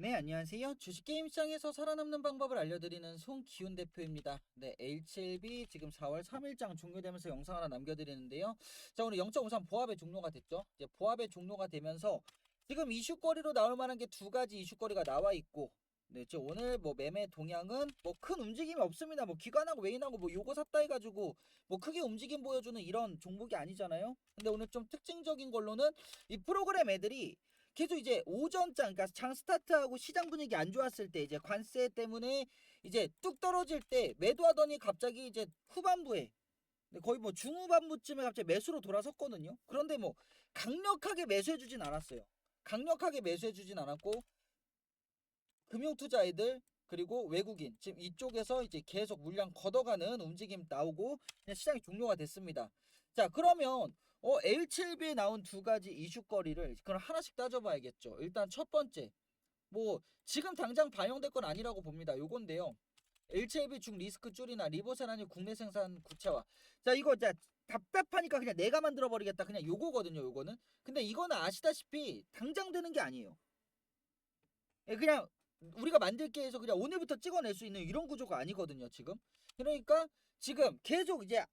네, 안녕하세요. 주식 게임 시장에서 살아남는 방법을 알려드리는 송기훈 대표입니다. 네, H7B 지금 4월 3일장 종료되면서 영상 하나 남겨드리는데요. 자, 오늘 0.53 보합의 종료가 됐죠. 이제 보합의 종료가 되면서 지금 이슈거리로 나올 만한 게 두 가지 이슈거리가 나와 있고, 네, 지금 오늘 뭐 매매 동향은 뭐 큰 움직임이 없습니다. 뭐 기관하고 외인하고 뭐 요거 샀다 해가지고 뭐 크게 움직임 보여주는 이런 종목이 아니잖아요. 근데 오늘 좀 특징적인 걸로는 이 프로그램 애들이 계속 이제 오전장, 그러니까 장 스타트하고 시장 분위기 안 좋았을 때 이제 관세 때문에 이제 뚝 떨어질 때 매도하더니 갑자기 이제 후반부에 거의 뭐 중후반부쯤에 갑자기 매수로 돌아섰거든요. 그런데 뭐 강력하게 매수해주진 않았어요. 강력하게 매수해주진 않았고 금융투자 애들 그리고 외국인 지금 이쪽에서 이제 계속 물량 걷어가는 움직임 나오고 시장이 종료가 됐습니다. 자 그러면 어 L7B에 나온 두 가지 이슈거리를 그럼 하나씩 따져봐야겠죠. 일단 첫 번째 뭐 지금 당장 반영될 건 아니라고 봅니다. 요건데요. L7B 중 리스크 줄이나 리보세라니 국내 생산 구체화. 자 이거 자 답답하니까 그냥 내가 만들어 버리겠다. 그냥 요거거든요. 요거는. 근데 이거는 아시다시피 당장 되는 게 아니에요. 예, 그냥 우리가 만들게 해서 그냥 오늘부터 찍어낼 수 있는 이런 구조가 아니거든요. 지금. 그러니까 지금 계속 이제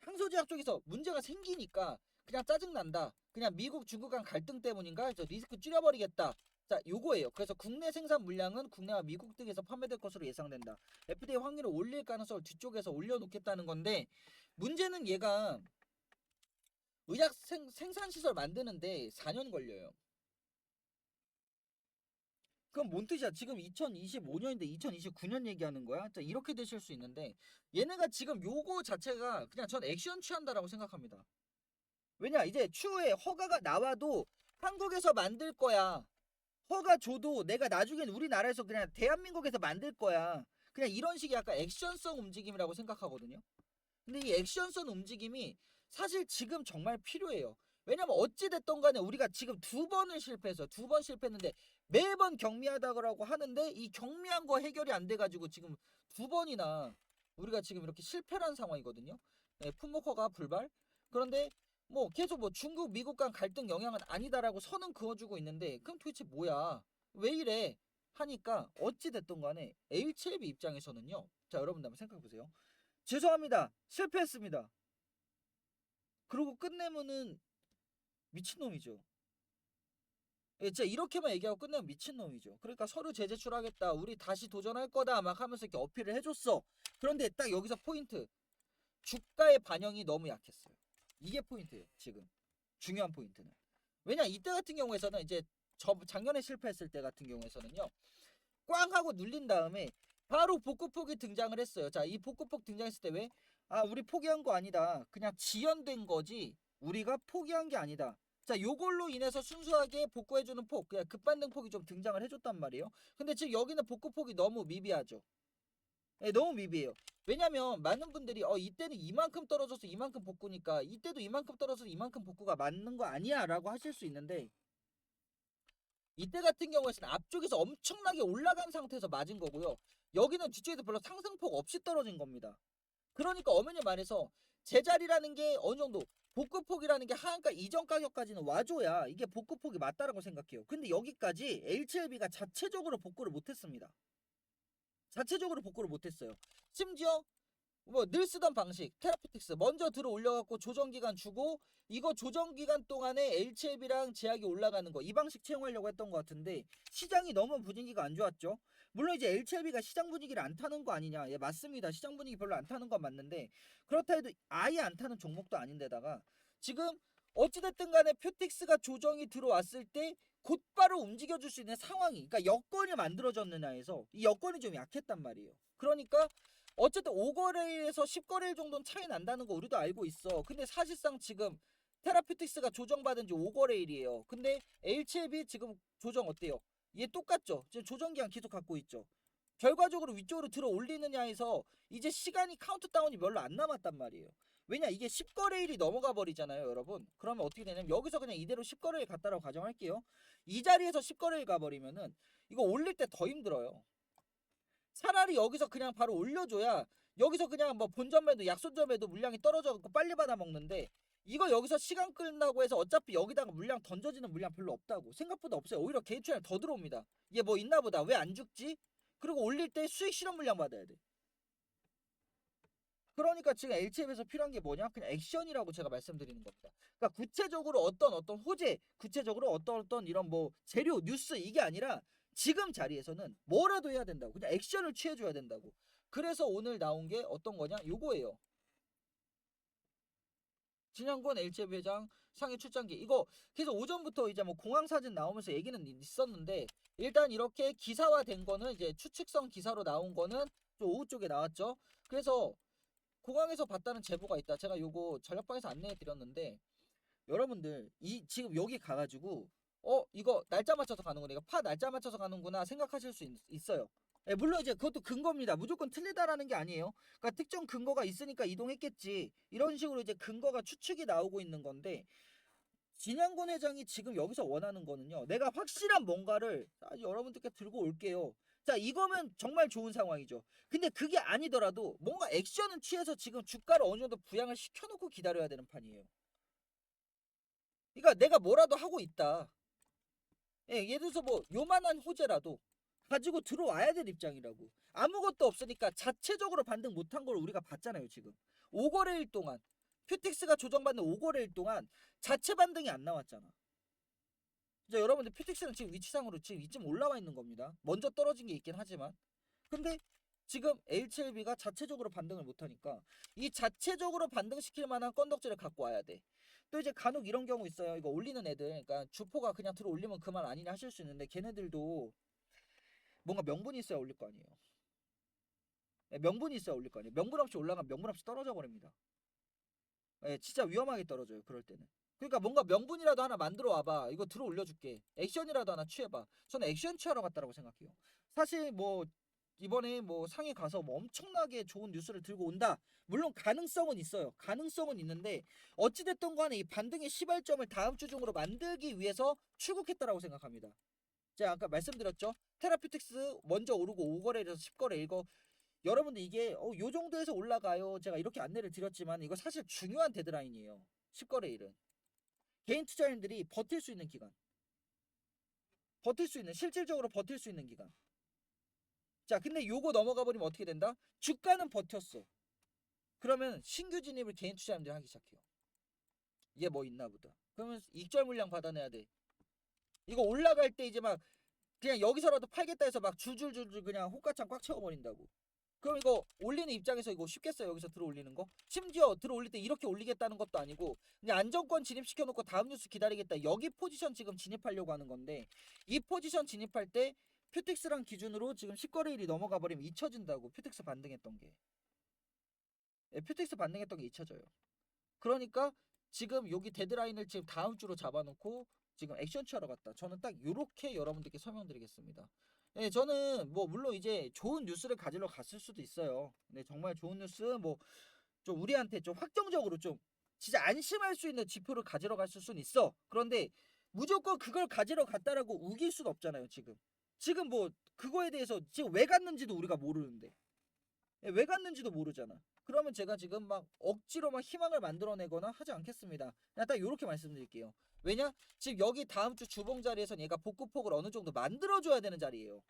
항소제약 쪽에서 문제가 생기니까 그냥 짜증난다. 그냥 미국 중국 간 갈등 때문인가 해서 리스크 줄여버리겠다. 자, 요거예요. 그래서 국내 생산 물량은 국내와 미국 등에서 판매될 것으로 예상된다. FDA 확률을 올릴 가능성을 뒤쪽에서 올려놓겠다는 건데 문제는 얘가 의약 생, 생산시설 만드는데 4년 걸려요. 그럼 뭔 뜻이야? 지금 2025년인데 2029년 얘기하는 거야? 자, 이렇게 되실 수 있는데 얘네가 지금 요거 자체가 그냥 전 액션 취한다라고 생각합니다. 왜냐 이제 추후에 허가가 나와도 한국에서 만들 거야. 허가 줘도 내가 나중엔 우리나라에서 그냥 대한민국에서 만들 거야. 그냥 이런 식의 약간 액션성 움직임이라고 생각하거든요. 근데 이 액션성 움직임이 사실 지금 정말 필요해요. 왜냐면 어찌됐던 간에 우리가 지금 두 번을 실패해서 두 번 실패했는데 매번 경미하다고 하는데 이 경미한 거 해결이 안 돼가지고 지금 두 번이나 우리가 지금 이렇게 실패한 상황이거든요. 네, 품목허가 불발. 그런데 뭐 계속 뭐 중국 미국 간 갈등 영향은 아니다라고 선은 그어주고 있는데 그럼 도대체 뭐야? 왜 이래? 하니까 어찌 됐든 간에 H7B 입장에서는요. 자 여러분들 한번 생각해 보세요. 죄송합니다. 실패했습니다. 그러고 끝내면은 미친놈이죠. 예, 진짜 이렇게만 얘기하고 끝내면 미친놈이죠. 그러니까 서류 재제출하겠다. 우리 다시 도전할 거다. 막 하면서 이렇게 어필을 해줬어. 그런데 딱 여기서 포인트. 주가의 반영이 너무 약했어요. 이게 포인트예요. 지금. 중요한 포인트는. 왜냐 이때 같은 경우에서는 이제 저 작년에 실패했을 때 같은 경우에서는요. 꽝 하고 눌린 다음에 바로 복구폭이 등장을 했어요. 자, 이 복구폭 등장했을 때 왜? 아, 우리 포기한 거 아니다. 그냥 지연된 거지. 우리가 포기한 게 아니다. 자, 요걸로 인해서 순수하게 복구해주는 폭, 그냥 급반등 폭이 좀 등장을 해줬단 말이에요. 근데 지금 여기는 복구폭이 너무 미비하죠. 예, 너무 미비해요. 왜냐면 많은 분들이 어 이때는 이만큼 떨어져서 이만큼 복구니까 이때도 이만큼 떨어져서 이만큼 복구가 맞는 거 아니야라고 하실 수 있는데 이때 같은 경우에는 앞쪽에서 엄청나게 올라간 상태에서 맞은 거고요. 여기는 뒤쪽에서 별로 상승폭 없이 떨어진 겁니다. 그러니까 엄연히 말해서 제자리라는 게 어느 정도 복구폭이라는 게 하한가 이전 가격까지는 와줘야 이게 복구폭이 맞다라고 생각해요. 근데 여기까지 H7B가 자체적으로 복구를 못했습니다. 자체적으로 복구를 못했어요. 심지어 뭐 늘 쓰던 방식 테라피틱스 먼저 들어 올려갖고 조정 기간 주고 이거 조정 기간 동안에 H7B랑 제약이 올라가는 거 이 방식 채용하려고 했던 것 같은데 시장이 너무 분위기가 안 좋았죠. 물론 이제 H7B가 시장 분위기를 안 타는 거 아니냐? 예 맞습니다. 시장 분위기 별로 안 타는 건 맞는데 그렇다 해도 아예 안 타는 종목도 아닌데다가 지금 어찌됐든 간에 퓨틱스가 조정이 들어왔을 때 곧바로 움직여줄 수 있는 상황이 그러니까 여건이 만들어졌느냐 해서 이 여건이 좀 약했단 말이에요. 그러니까 어쨌든 5거래일에서 10거래일 정도는 차이 난다는 거 우리도 알고 있어. 근데 사실상 지금 테라피틱스가 조정받은 지 5거래일이에요. 근데 H7B 지금 조정 어때요? 얘 똑같죠? 지금 조정 기간 계속 갖고 있죠. 결과적으로 위쪽으로 들어 올리느냐 해서 이제 시간이 카운트다운이 별로 안 남았단 말이에요. 왜냐 이게 10거래일이 넘어가 버리잖아요 여러분 그러면 어떻게 되냐면 여기서 그냥 이대로 10거래일 갔다라고 가정할게요 이 자리에서 10거래일 가버리면은 이거 올릴 때 더 힘들어요 차라리 여기서 그냥 바로 올려줘야 여기서 그냥 뭐 본점에도 약손점에도 물량이 떨어져 갖고 빨리 받아 먹는데 이거 여기서 시간 끌다고 해서 어차피 여기다가 물량 던져지는 물량 별로 없다고 생각보다 없어요. 오히려 개인 투자량 더 들어옵니다. 얘 뭐 있나 보다. 왜 안 죽지? 그리고 올릴 때 수익 실현 물량 받아야 돼. 그러니까 지금 LCM에서 필요한 게 뭐냐? 그냥 액션이라고 제가 말씀드리는 겁니다. 그러니까 구체적으로 어떤 어떤 호재, 구체적으로 어떤 어떤 이런 뭐 재료, 뉴스 이게 아니라 지금 자리에서는 뭐라도 해야 된다고. 그냥 액션을 취해줘야 된다고. 그래서 오늘 나온 게 어떤 거냐? 요거예요. 진양권 LCB 회장 상해 출장기 이거 계속 오전부터 이제 뭐 공항 사진 나오면서 얘기는 있었는데 일단 이렇게 기사화된 거는 이제 추측성 기사로 나온 거는 좀 오후 쪽에 나왔죠. 그래서 공항에서 봤다는 제보가 있다. 제가 요거 전력방에서 안내해 드렸는데 여러분들 이 지금 여기 가가지고 어 이거 날짜 맞춰서 가는구나 이거 파 날짜 맞춰서 가는구나 생각하실 수 있, 어요 물론 이제 그것도 근거입니다. 무조건 틀리다라는 게 아니에요. 그러니까 특정 근거가 있으니까 이동했겠지. 이런 식으로 이제 근거가 추측이 나오고 있는 건데 진양권 회장이 지금 여기서 원하는 거는요. 내가 확실한 뭔가를 아, 여러분들께 들고 올게요. 자, 이거면 정말 좋은 상황이죠. 근데 그게 아니더라도 뭔가 액션은 취해서 지금 주가를 어느 정도 부양을 시켜놓고 기다려야 되는 판이에요. 그러니까 내가 뭐라도 하고 있다. 예, 예를 들어서 뭐 요만한 호재라도 가지고 들어와야 될 입장이라고. 아무것도 없으니까 자체적으로 반등 못한 걸 우리가 봤잖아요, 지금. 5거래일 동안 퓨텍스가 조정받는 5거래일 동안 자체 반등이 안 나왔잖아. 이제 여러분들 퓨텍스는 지금 위치상으로 지금 이쯤 올라와 있는 겁니다. 먼저 떨어진 게 있긴 하지만. 근데 지금 HLB가 자체적으로 반등을 못하니까 이 자체적으로 반등시킬 만한 건덕지를 갖고 와야 돼. 또 이제 간혹 이런 경우 있어요. 이거 올리는 애들, 그러니까 주포가 그냥 들어 올리면 그만 아니냐 하실 수 있는데 걔네들도 뭔가 명분이 있어야 올릴 거 아니에요. 예, 명분이 있어야 올릴 거 아니에요. 명분 없이 올라가면 명분 없이 떨어져 버립니다. 예, 진짜 위험하게 떨어져요. 그럴 때는. 그러니까 뭔가 명분이라도 하나 만들어 와봐. 이거 들어 올려줄게. 액션이라도 하나 취해봐. 저는 액션 취하러 갔다라고 생각해요. 사실 뭐 이번에 뭐 상해 가서 뭐 엄청나게 좋은 뉴스를 들고 온다. 물론 가능성은 있어요. 가능성은 있는데 어찌됐든 간에 이 반등의 시발점을 다음 주 중으로 만들기 위해서 출국했다라고 생각합니다. 제가 아까 말씀드렸죠. 테라피틱스 먼저 오르고 5거래에서 10거래 이거 여러분들 이게 어, 요 정도에서 올라가요. 제가 이렇게 안내를 드렸지만 이거 사실 중요한 데드라인이에요. 10거래일은. 개인 투자인들이 버틸 수 있는 기간. 버틸 수 있는 실질적으로 버틸 수 있는 기간. 자, 근데 요거 넘어가 버리면 어떻게 된다? 주가는 버텼어. 그러면 신규 진입을 개인 투자인들이 하기 시작해요. 이게 뭐 있나 보다. 그러면 익절 물량 받아내야 돼. 이거 올라갈 때 이제 막 그냥 여기서라도 팔겠다 해서 막 줄줄줄줄 그냥 호가창 꽉 채워버린다고. 그럼 이거 올리는 입장에서 이거 쉽겠어요? 여기서 들어 올리는 거? 심지어 들어 올릴 때 이렇게 올리겠다는 것도 아니고 그냥 안정권 진입시켜 놓고 다음 뉴스 기다리겠다. 여기 포지션 지금 진입하려고 하는 건데 이 포지션 진입할 때 퓨텍스랑 기준으로 지금 10거래일이 넘어가 버리면 잊혀진다고 퓨텍스 반등했던 게. 예, 퓨텍스 반등했던 게 잊혀져요. 그러니까 지금 여기 데드라인을 지금 다음 주로 잡아놓고 지금 액션 취하러 갔다. 저는 딱 요렇게 여러분들께 설명드리겠습니다 네, 저는 뭐 물론 이제 좋은 뉴스를 가지러 갔을 수도 있어요. 근데 정말 좋은 뉴스 뭐 좀 우리한테 좀 확정적으로 좀 진짜 안심할 수 있는 지표를 가지러 갔을 수는 있어. 그런데 무조건 그걸 가지러 갔다라고 우길 수는 없잖아요, 지금. 지금 뭐 그거에 대해서 지금 왜 갔는지도 우리가 모르는데. 예, 왜 갔는지도 모르잖아. 그러면 제가 지금 막 억지로 막 희망을 만들어내거나 하지 않겠습니다. 그냥 딱 이렇게 말씀드릴게요. 왜냐? 지금 여기 다음 주 주봉 자리에서 얘가 복구폭을 어느 정도 만들어줘야 되는 자리예요.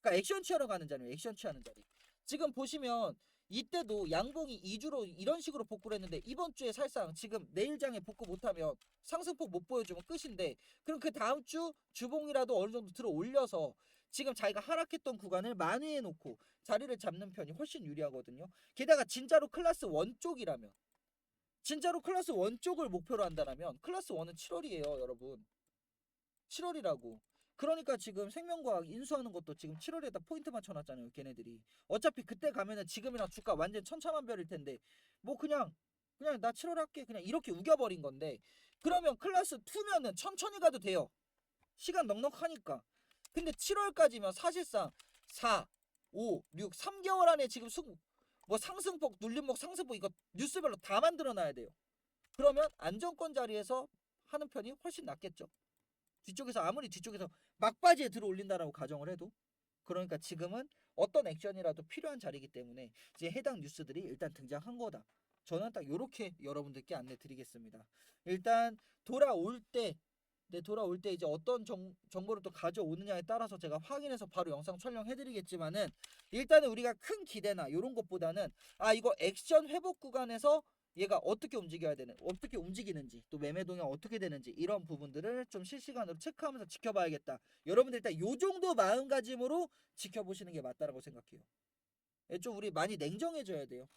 그러니까 액션 취하러 가는 자리예요. 액션 취하는 자리. 지금 보시면 이때도 양봉이 2주로 이런 식으로 복구를 했는데 이번 주에 살상 지금 내일장에 복구 못하면 상승폭 못 보여주면 끝인데 그럼 그 다음 주 주봉이라도 어느 정도 들어 올려서 지금 자기가 하락했던 구간을 만회해 놓고 자리를 잡는 편이 훨씬 유리하거든요. 게다가 진짜로 클래스 원 쪽이라면 진짜로 클래스 원 쪽을 목표로 한다면 클래스 1은 7월이에요, 여러분. 7월이라고. 그러니까 지금 생명과학 인수하는 것도 지금 7월에다 포인트 맞춰놨잖아요, 걔네들이. 어차피 그때 가면은 지금이랑 주가 완전 천차만별일 텐데 뭐 그냥 그냥 나 7월 할게 그냥 이렇게 우겨버린 건데 그러면 클래스 2면은 천천히 가도 돼요. 시간 넉넉하니까. 근데 7월까지면 사실상 4, 5, 6, 3개월 안에 지금 승, 뭐 상승폭, 눌림목, 상승폭 이거 뉴스별로 다 만들어 놔야 돼요. 그러면 안정권 자리에서 하는 편이 훨씬 낫겠죠. 뒤쪽에서 아무리 뒤쪽에서 막바지에 들어 올린다라고 가정을 해도 그러니까 지금은 어떤 액션이라도 필요한 자리이기 때문에 이제 해당 뉴스들이 일단 등장한 거다. 저는 딱 요렇게 여러분들께 안내 드리겠습니다. 일단 돌아올 때 네, 돌아올 때 이제 어떤 정, 정보를 또 가져오느냐에 따라서 제가 확인해서 바로 영상 촬영해 드리겠지만은 일단은 우리가 큰 기대나 이런 것보다는 아 이거 액션 회복 구간에서 얘가 어떻게 움직여야 되는 어떻게 움직이는지 또 매매 동향 어떻게 되는지 이런 부분들을 좀 실시간으로 체크하면서 지켜봐야겠다. 여러분들 일단 요 정도 마음가짐으로 지켜보시는 게 맞다라고 생각해요. 예, 좀 우리 많이 냉정해져야 돼요.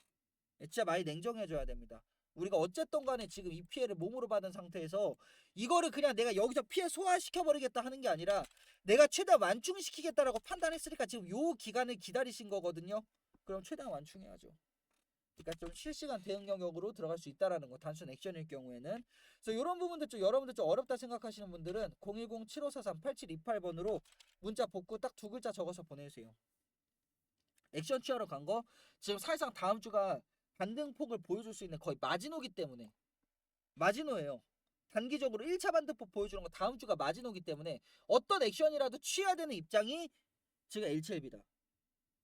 예, 진짜 많이 냉정해져야 됩니다. 우리가 어쨌든 간에 지금 이 피해를 몸으로 받은 상태에서 이거를 그냥 내가 여기서 피해 소화시켜 버리겠다 하는 게 아니라 내가 최대한 완충시키겠다라고 판단했으니까 지금 요 기간을 기다리신 거거든요. 그럼 최대한 완충해야죠. 그러니까 좀 실시간 대응 영역으로 들어갈 수 있다라는 거 단순 액션일 경우에는 그래서 이런 부분들 좀 여러분들 좀 어렵다 생각하시는 분들은 010-7543-8728번으로 문자 복구 딱 두 글자 적어서 보내주세요. 액션 취하러 간 거 지금 사실상 다음 주가 반등폭을 보여줄 수 있는 거의 마지노기 때문에 마지노예요. 단기적으로 1차 반등폭 보여주는 거 다음 주가 마지노기 때문에 어떤 액션이라도 취해야 되는 입장이 지금 LCLB다.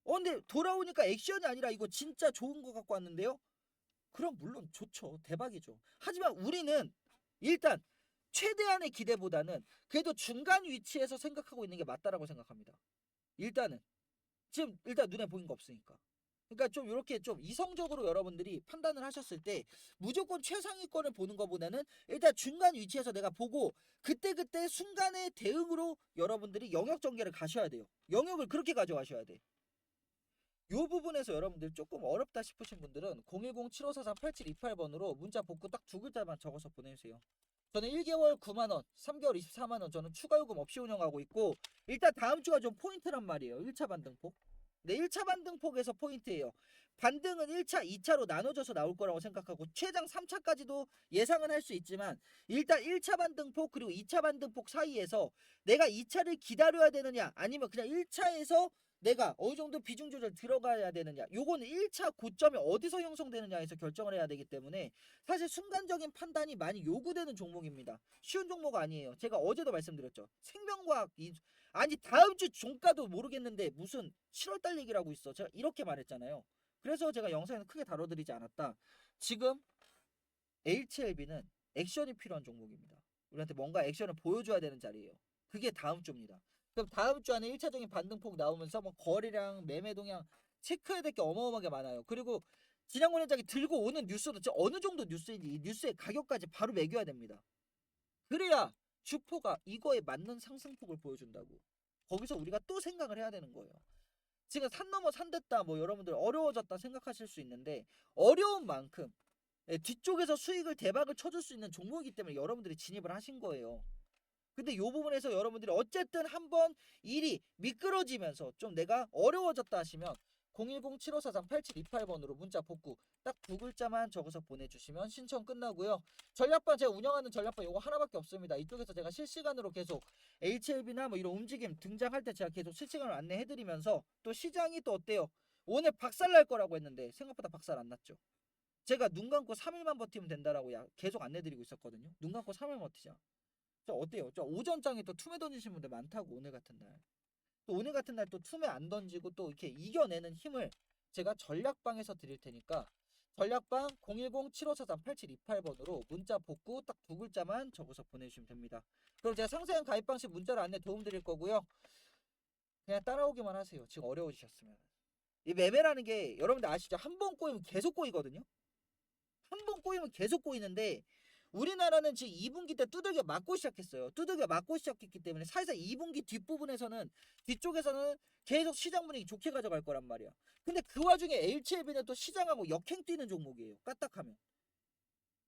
어 근데 돌아오니까 액션이 아니라 이거 진짜 좋은 거 갖고 왔는데요? 그럼 물론 좋죠. 대박이죠. 하지만 우리는 일단 최대한의 기대보다는 그래도 중간 위치에서 생각하고 있는 게 맞다라고 생각합니다. 일단은 지금 일단 눈에 보인 거 없으니까. 그러니까 좀 이렇게 좀 이성적으로 여러분들이 판단을 하셨을 때 무조건 최상위권을 보는 것보다는 일단 중간 위치에서 내가 보고 그때 그때 순간의 대응으로 여러분들이 영역 전개를 가셔야 돼요. 영역을 그렇게 가져가셔야 돼. 요 부분에서 여러분들 조금 어렵다 싶으신 분들은 010-7543-8728번으로 문자 복구 딱 두 글자만 적어서 보내주세요. 저는 1개월 9만원, 3개월 24만원 저는 추가 요금 없이 운영하고 있고 일단 다음 주가 좀 포인트란 말이에요. 1차 반등폭. 네, 1차 반등폭에서 포인트예요. 반등은 1차, 2차로 나눠져서 나올 거라고 생각하고 최장 3차까지도 예상은 할 수 있지만 일단 1차 반등폭 그리고 2차 반등폭 사이에서 내가 2차를 기다려야 되느냐 아니면 그냥 1차에서 내가 어느 정도 비중 조절 들어가야 되느냐 요거는 1차 고점이 어디서 형성되느냐에서 결정을 해야 되기 때문에 사실 순간적인 판단이 많이 요구되는 종목입니다. 쉬운 종목 아니에요. 제가 어제도 말씀드렸죠. 생명과학 이 아니 다음 주 종가도 모르겠는데 무슨 7월달 얘기를 하고 있어. 제가 이렇게 말했잖아요. 그래서 제가 영상에서 크게 다뤄드리지 않았다. 지금 HLB는 액션이 필요한 종목입니다. 우리한테 뭔가 액션을 보여줘야 되는 자리예요. 그게 다음 주입니다. 그럼 다음 주 안에 1차적인 반등폭 나오면서 뭐 거래량, 매매 동향 체크해야 될 게 어마어마하게 많아요. 그리고 진양권 회장이 들고 오는 뉴스도 어느 정도 뉴스인지 이 뉴스의 가격까지 바로 매겨야 됩니다. 그래야 주포가 이거에 맞는 상승폭을 보여준다고. 거기서 우리가 또 생각을 해야 되는 거예요. 지금 산 넘어 산 됐다 뭐 여러분들 어려워졌다 생각하실 수 있는데 어려운 만큼 예, 뒤쪽에서 수익을 대박을 쳐줄 수 있는 종목이기 때문에 여러분들이 진입을 하신 거예요. 근데 요 부분에서 여러분들이 어쨌든 한번 일이 미끄러지면서 좀 내가 어려워졌다 하시면 010-7543-8728번으로 문자 복구 딱 두 글자만 적어서 보내주시면 신청 끝나고요. 전략반 제가 운영하는 전략반 요거 하나밖에 없습니다. 이쪽에서 제가 실시간으로 계속 HLB나 뭐 이런 움직임 등장할 때 제가 계속 실시간으로 안내해드리면서 또 시장이 또 어때요? 오늘 박살 날 거라고 했는데 생각보다 박살 안 났죠. 제가 눈 감고 3일만 버티면 된다라고 야- 계속 안내드리고 있었거든요. 눈 감고 3일 버티자. 저 어때요? 저 오전장에 또 투매 던지신 분들 많다고 오늘 같은 날. 또 오늘 같은 날 또 투매 안 던지고 또 이렇게 이겨내는 힘을 제가 전략방에서 드릴 테니까 전략방 010-7543-8728번으로 문자 복구 딱 두 글자만 적어서 보내주시면 됩니다. 그럼 제가 상세한 가입 방식 문자로 안내 도움 드릴 거고요. 그냥 따라오기만 하세요. 지금 어려우셨으면. 이 매매라는 게 여러분들 아시죠? 한 번 꼬이면 계속 꼬이거든요. 한 번 꼬이면 계속 꼬이는데 우리나라는 지금 2분기 때 두들겨 맞고 시작했어요. 두들겨 맞고 시작했기 때문에 사실상 2분기 뒷부분에서는 뒤쪽에서는 계속 시장 분위기 좋게 가져갈 거란 말이야. 근데 그 와중에 HLB는 또 시장하고 역행 뛰는 종목이에요. 까딱하면.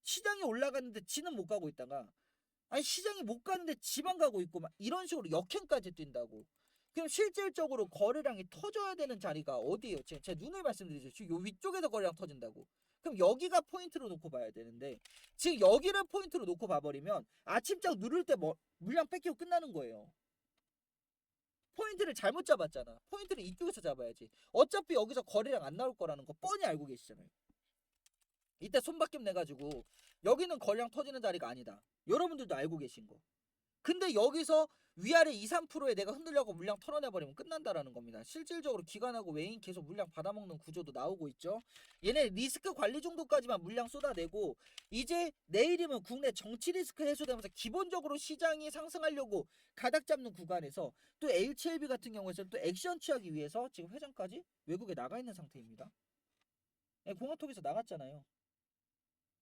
시장이 올라갔는데 지는 못 가고 있다가 아니 시장이 못 가는데 지만 가고 있고 막 이런 식으로 역행까지 뛴다고. 그럼 실질적으로 거래량이 터져야 되는 자리가 어디예요? 제, 제 눈을 말씀드리죠. 지금 요 위쪽에서 거래량 터진다고. 그럼 여기가 포인트로 놓고 봐야 되는데 지금 여기를 포인트로 놓고 봐버리면 아침장 누를 때 뭐, 물량 뺏기고 끝나는 거예요. 포인트를 잘못 잡았잖아. 포인트를 이쪽에서 잡아야지. 어차피 여기서 거래량 안 나올 거라는 거 뻔히 알고 계시잖아요. 이때 손바뀜 내가지고 여기는 거래량 터지는 자리가 아니다. 여러분들도 알고 계신 거. 근데 여기서 위아래 2, 3%에 내가 흔들려고 물량 털어내버리면 끝난다라는 겁니다. 실질적으로 기관하고 외인 계속 물량 받아먹는 구조도 나오고 있죠. 얘네 리스크 관리 정도까지만 물량 쏟아내고 이제 내일이면 국내 정치 리스크 해소되면서 기본적으로 시장이 상승하려고 가닥 잡는 구간에서 또 HLB 같은 경우에서는 또 액션 취하기 위해서 지금 회장까지 외국에 나가 있는 상태입니다. 예, 공화톡에서 나갔잖아요.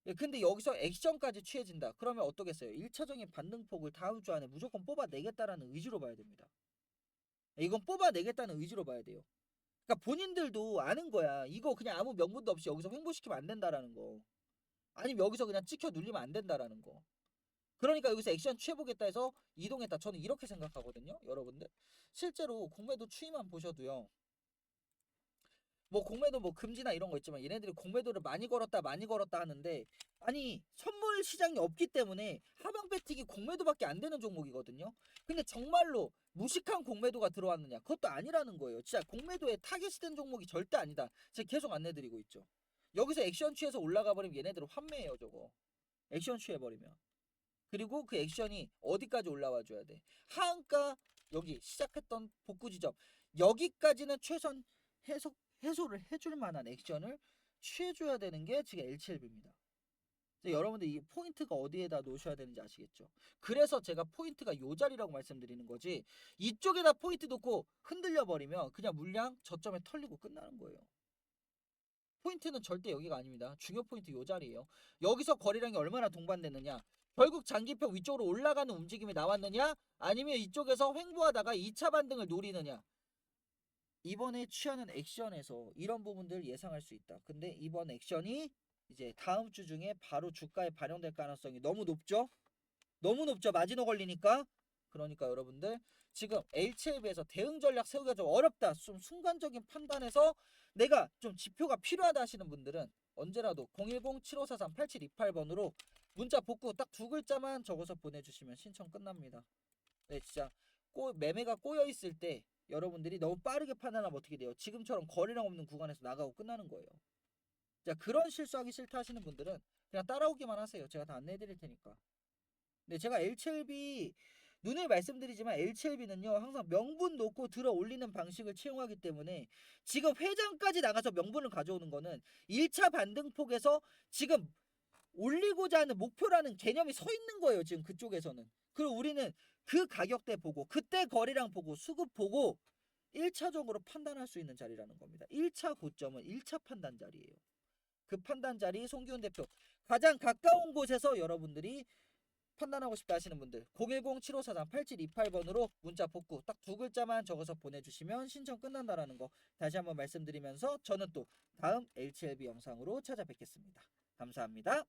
예, 근데 여기서 액션까지 취해진다. 그러면 어떠겠어요? 1차적인 반등폭을 다음 주 안에 무조건 뽑아내겠다라는 의지로 봐야 됩니다. 예, 이건 뽑아내겠다는 의지로 봐야 돼요. 그러니까 본인들도 아는 거야. 이거 그냥 아무 명분도 없이 여기서 횡보시키면 안 된다라는 거. 아니면 여기서 그냥 찍혀 눌리면 안 된다라는 거. 그러니까 여기서 액션 취해보겠다 해서 이동했다. 저는 이렇게 생각하거든요. 여러분들. 실제로 공매도 추이만 보셔도요. 뭐 공매도 뭐 금지나 이런 거 있지만 얘네들이 공매도를 많이 걸었다 많이 걸었다 하는데 아니 선물 시장이 없기 때문에 하방 배팅이 공매도밖에 안 되는 종목이거든요. 근데 정말로 무식한 공매도가 들어왔느냐? 그것도 아니라는 거예요. 진짜 공매도에 타겟이 된 종목이 절대 아니다. 제가 계속 안내드리고 있죠. 여기서 액션 취해서 올라가 버리면 얘네들은 환매예요, 저거. 액션 취해 버리면. 그리고 그 액션이 어디까지 올라와 줘야 돼? 하한가 여기 시작했던 복구 지점 여기까지는 최선 해석 해소를 해줄 만한 액션을 취해줘야 되는 게 지금 L7B입니다. 여러분들 이 포인트가 어디에다 놓으셔야 되는지 아시겠죠? 그래서 제가 포인트가 요 자리라고 말씀드리는 거지 이쪽에다 포인트 놓고 흔들려 버리면 그냥 물량 저점에 털리고 끝나는 거예요. 포인트는 절대 여기가 아닙니다. 중요 포인트 요 자리예요. 여기서 거래량이 얼마나 동반됐느냐? 결국 장기평 위쪽으로 올라가는 움직임이 나왔느냐? 아니면 이쪽에서 횡보하다가 2차 반등을 노리느냐? 이번에 취하는 액션에서 이런 부분들 예상할 수 있다. 근데 이번 액션이 이제 다음 주 중에 바로 주가에 반영될 가능성이 너무 높죠? 너무 높죠. 마지노 걸리니까. 그러니까 여러분들 지금 HLB에서 대응 전략 세우기가 좀 어렵다. 좀 순간적인 판단에서 내가 좀 지표가 필요하다 하시는 분들은 언제라도 010-7543-8728번으로 문자 복구 딱 두 글자만 적어서 보내주시면 신청 끝납니다. 네, 진짜 꼬, 매매가 꼬여 있을 때 여러분들이 너무 빠르게 판단하면 어떻게 돼요? 지금처럼 거래량 없는 구간에서 나가고 끝나는 거예요. 자, 그런 실수하기 싫다 하시는 분들은 그냥 따라오기만 하세요. 제가 다 안내해 드릴 테니까. 네, 제가 L7B 눈을 말씀드리지만 L7B는요 항상 명분 놓고 들어 올리는 방식을 채용하기 때문에 지금 회장까지 나가서 명분을 가져오는 거는 1차 반등폭에서 지금 올리고자 하는 목표라는 개념이 서 있는 거예요 지금 그쪽에서는 그리고 우리는 그 가격대 보고 그때 거래량 보고 수급 보고 1차적으로 판단할 수 있는 자리라는 겁니다 1차 고점은 1차 판단 자리예요 그 판단 자리 송기훈 대표 가장 가까운 곳에서 여러분들이 판단하고 싶다 하시는 분들 010-7543-8728번으로 문자 복구 딱 두 글자만 적어서 보내주시면 신청 끝난다라는 거 다시 한번 말씀드리면서 저는 또 다음 HLB 영상으로 찾아뵙겠습니다. 감사합니다.